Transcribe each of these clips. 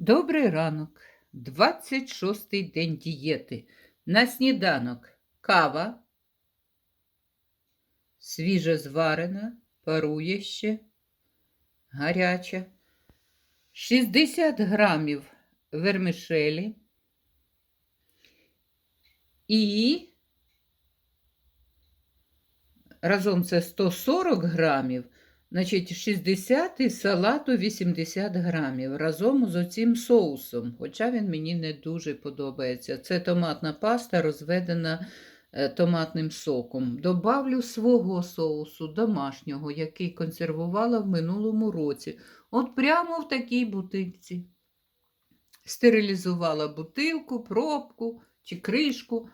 Добрий ранок, 26-й день дієти. На сніданок кава, свіже зварена, парує ще, гаряча, 60 грамів вермишелі. І разом це 140 грамів Значить, 60 і салату 80 грамів разом з оцим соусом, хоча він мені не дуже подобається. Це томатна паста, розведена е, томатним соком. Добавлю свого соусу домашнього, який консервувала в минулому році. От прямо в такій бутильці. Стерилізувала бутилку, пробку чи кришку,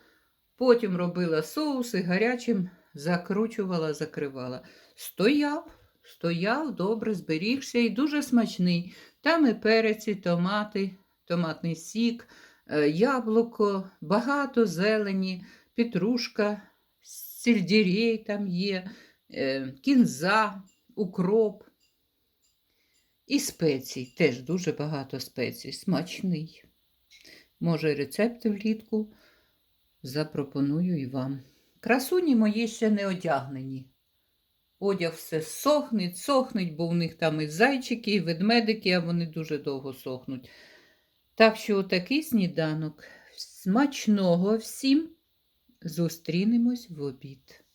потім робила соус і гарячим закручувала, закривала. Стояв стояв, добре зберігся і дуже смачний. Там і перець, і томати, томатний сік, е, яблуко, багато зелені, петрушка, сельдерей там є, е, кінза, укроп. І спецій, теж дуже багато спецій, смачний. Може, рецепти влітку запропоную і вам. Красуні мої ще не одягнені. Одяг все сохнеть, сохнеть, бо в них там і зайчики, і ведмедики, а вони дуже довго сохнуть. Так що отакий сніданок. Смачного всім зустрінемось в обід.